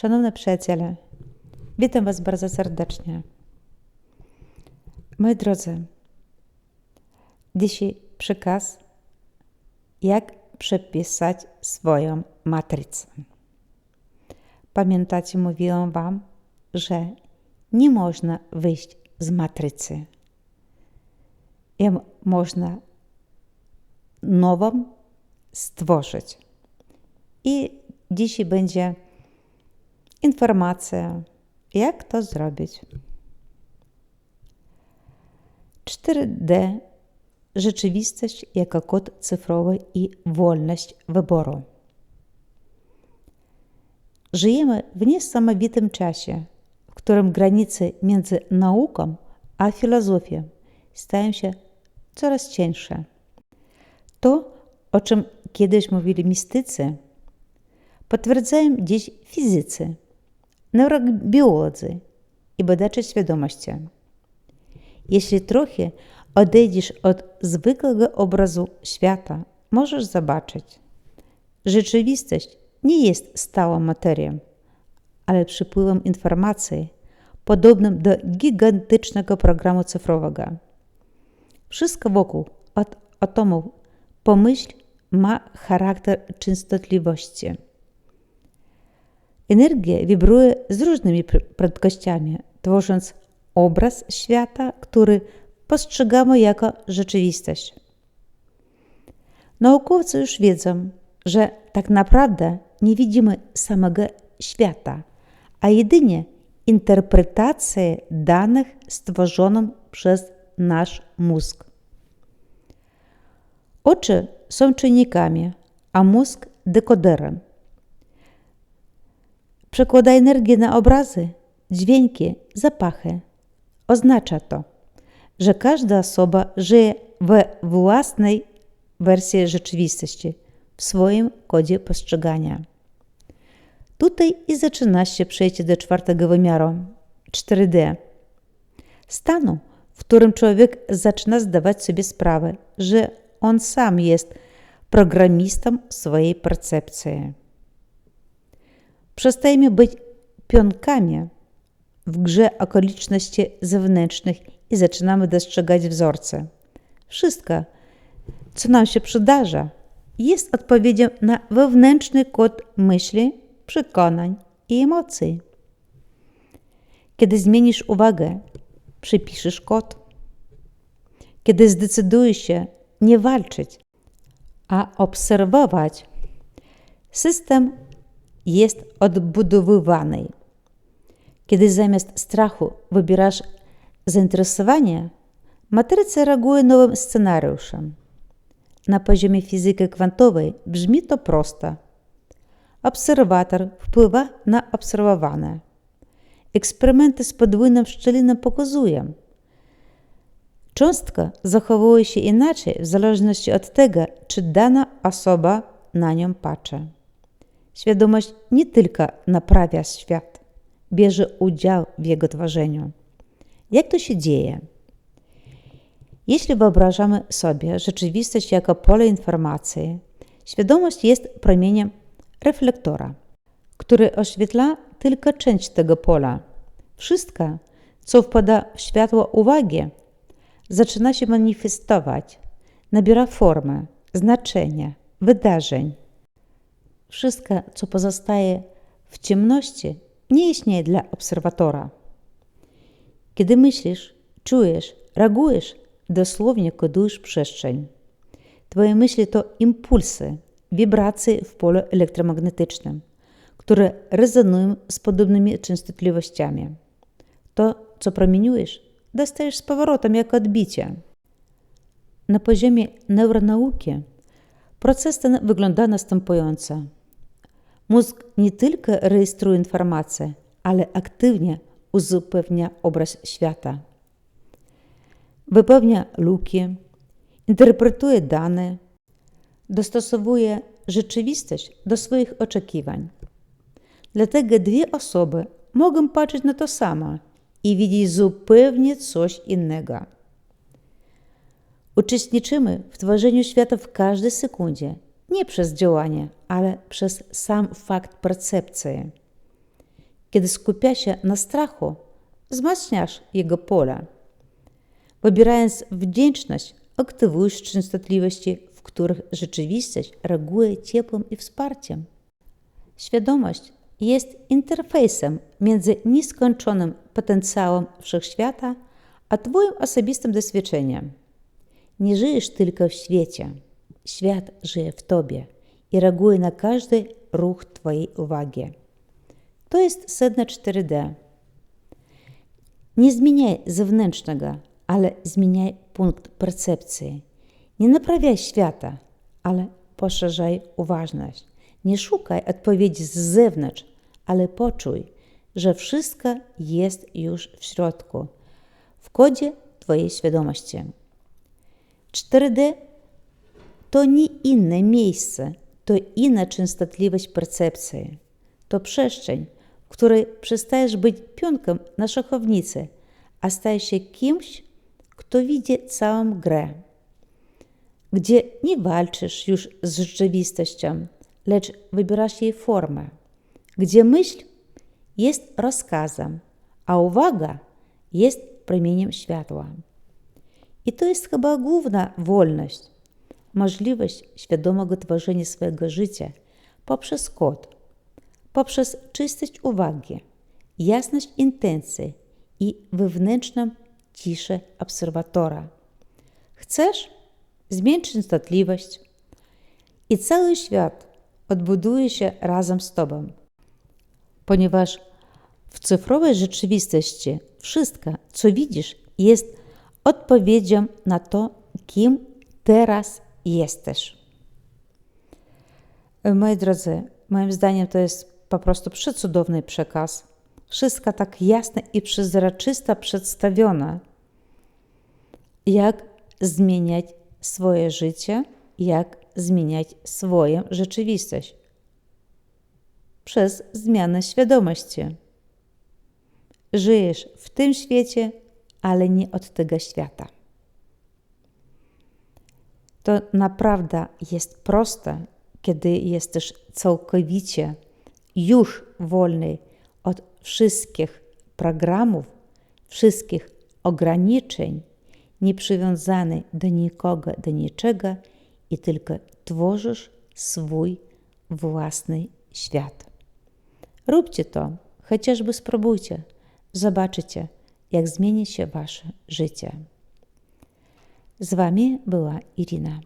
Szanowne przyjaciele, witam Was bardzo serdecznie. Moi drodzy, dzisiaj przekaz, jak przepisać swoją matrycę. Pamiętacie, mówiłam Wam, że nie można wyjść z matrycy. Ją można nową stworzyć. I dzisiaj będzie informacja, jak to zrobić. 4D rzeczywistość jako kod cyfrowy i wolność wyboru. Żyjemy w niesamowitym czasie, w którym granice między nauką a filozofią stają się coraz cieńsze. To, o czym kiedyś mówili mistycy, potwierdzają dziś fizycy, neurobiolodzy i badacze świadomości. Jeśli trochę odejdziesz od zwykłego obrazu świata, możesz zobaczyć, rzeczywistość nie jest stałą materią, ale przypływem informacji, podobnym do gigantycznego programu cyfrowego. Wszystko wokół, od atomów pomyśl, ma charakter częstotliwości. Energia wibruje z różnymi prędkościami, tworząc obraz świata, który postrzegamy jako rzeczywistość. Naukowcy już wiedzą, że tak naprawdę nie widzimy samego świata, a jedynie interpretację danych stworzoną przez nasz mózg. Oczy są czynnikami, a mózg dekoderem. Przekłada energię na obrazy, dźwięki, zapachy. Oznacza to, że każda osoba żyje we własnej wersji rzeczywistości, w swoim kodzie postrzegania. Tutaj i zaczyna się przejście do czwartego wymiaru 4D. Stanu, w którym człowiek zaczyna zdawać sobie sprawę, że on sam jest programistą swojej percepcji. Przestajemy być pionkami w grze okoliczności zewnętrznych i zaczynamy dostrzegać wzorce. Wszystko, co nam się przydarza, jest odpowiedzią na wewnętrzny kod myśli, przekonań i emocji. Kiedy zmienisz uwagę, przypiszesz kod. Kiedy zdecydujesz się nie walczyć, a obserwować, system jest odbudowywany. Kiedy zamiast strachu wybierasz zainteresowanie, matryca reaguje nowym scenariuszem. Na poziomie fizyki kwantowej brzmi to prosto. Obserwator wpływa na obserwowane. Eksperymenty z podwójną szczeliną pokazują. Cząstka zachowuje się inaczej w zależności od tego, czy dana osoba na nią patrzy. Świadomość nie tylko naprawia świat, bierze udział w jego tworzeniu. Jak to się dzieje? Jeśli wyobrażamy sobie rzeczywistość jako pole informacji, świadomość jest promieniem reflektora, który oświetla tylko część tego pola. Wszystko, co wpada w światło uwagi, zaczyna się manifestować, nabiera formę, znaczenie, wydarzeń. Wszystko, co pozostaje w ciemności, nie istnieje dla obserwatora. Kiedy myślisz, czujesz, reagujesz, dosłownie kodujesz przestrzeń. Twoje myśli to impulsy, wibracje w polu elektromagnetycznym, które rezonują z podobnymi częstotliwościami. To, co promieniujesz, dostajesz z powrotem jako odbicie. Na poziomie neuronauki proces ten wygląda następująco. Mózg nie tylko rejestruje informacje, ale aktywnie uzupełnia obraz świata. Wypełnia luki, interpretuje dane, dostosowuje rzeczywistość do swoich oczekiwań. Dlatego dwie osoby mogą patrzeć na to samo i widzieć zupełnie coś innego. Uczestniczymy w tworzeniu świata w każdej sekundzie, nie przez działanie, ale przez sam fakt percepcji. Kiedy skupia się na strachu, wzmacniasz jego pole. Wybierając wdzięczność, aktywujesz częstotliwości, w których rzeczywistość reaguje ciepłem i wsparciem. Świadomość jest interfejsem między nieskończonym potencjałem wszechświata a Twoim osobistym doświadczeniem. Nie żyjesz tylko w świecie. Świat żyje w Tobie i reaguje na każdy ruch Twojej uwagi. To jest sedno 4D. Nie zmieniaj zewnętrznego, ale zmieniaj punkt percepcji. Nie naprawiaj świata, ale poszerzaj uważność. Nie szukaj odpowiedzi z zewnątrz, ale poczuj, że wszystko jest już w środku, w kodzie Twojej świadomości. 4D to nie inne miejsce, to inna częstotliwość percepcji. To przestrzeń, w której przestajesz być pionkiem na szachownicy, a stajesz się kimś, kto widzi całą grę. Gdzie nie walczysz już z rzeczywistością, lecz wybierasz jej formę. Gdzie myśl jest rozkazem, a uwaga jest promieniem światła. I to jest chyba główna wolność, możliwość świadomego tworzenia swojego życia poprzez kod, poprzez czystość uwagi, jasność intencji i wewnętrzną ciszę obserwatora. Chcesz? Zmień częstotliwość i cały świat odbuduje się razem z Tobą. Ponieważ w cyfrowej rzeczywistości wszystko, co widzisz, jest odpowiedzią na to, kim teraz jesteś. Moi drodzy, moim zdaniem to jest po prostu przecudowny przekaz. Wszystko tak jasne i przezroczysto przedstawione, jak zmieniać swoje życie, jak zmieniać swoją rzeczywistość przez zmianę świadomości. Żyjesz w tym świecie, ale nie od tego świata. To naprawdę jest proste, kiedy jesteś całkowicie już wolny od wszystkich programów, wszystkich ograniczeń, nieprzywiązany do nikogo, do niczego i tylko tworzysz swój własny świat. Róbcie to, chociażby spróbujcie, zobaczycie, jak zmieni się wasze życie. С вами была Ирина.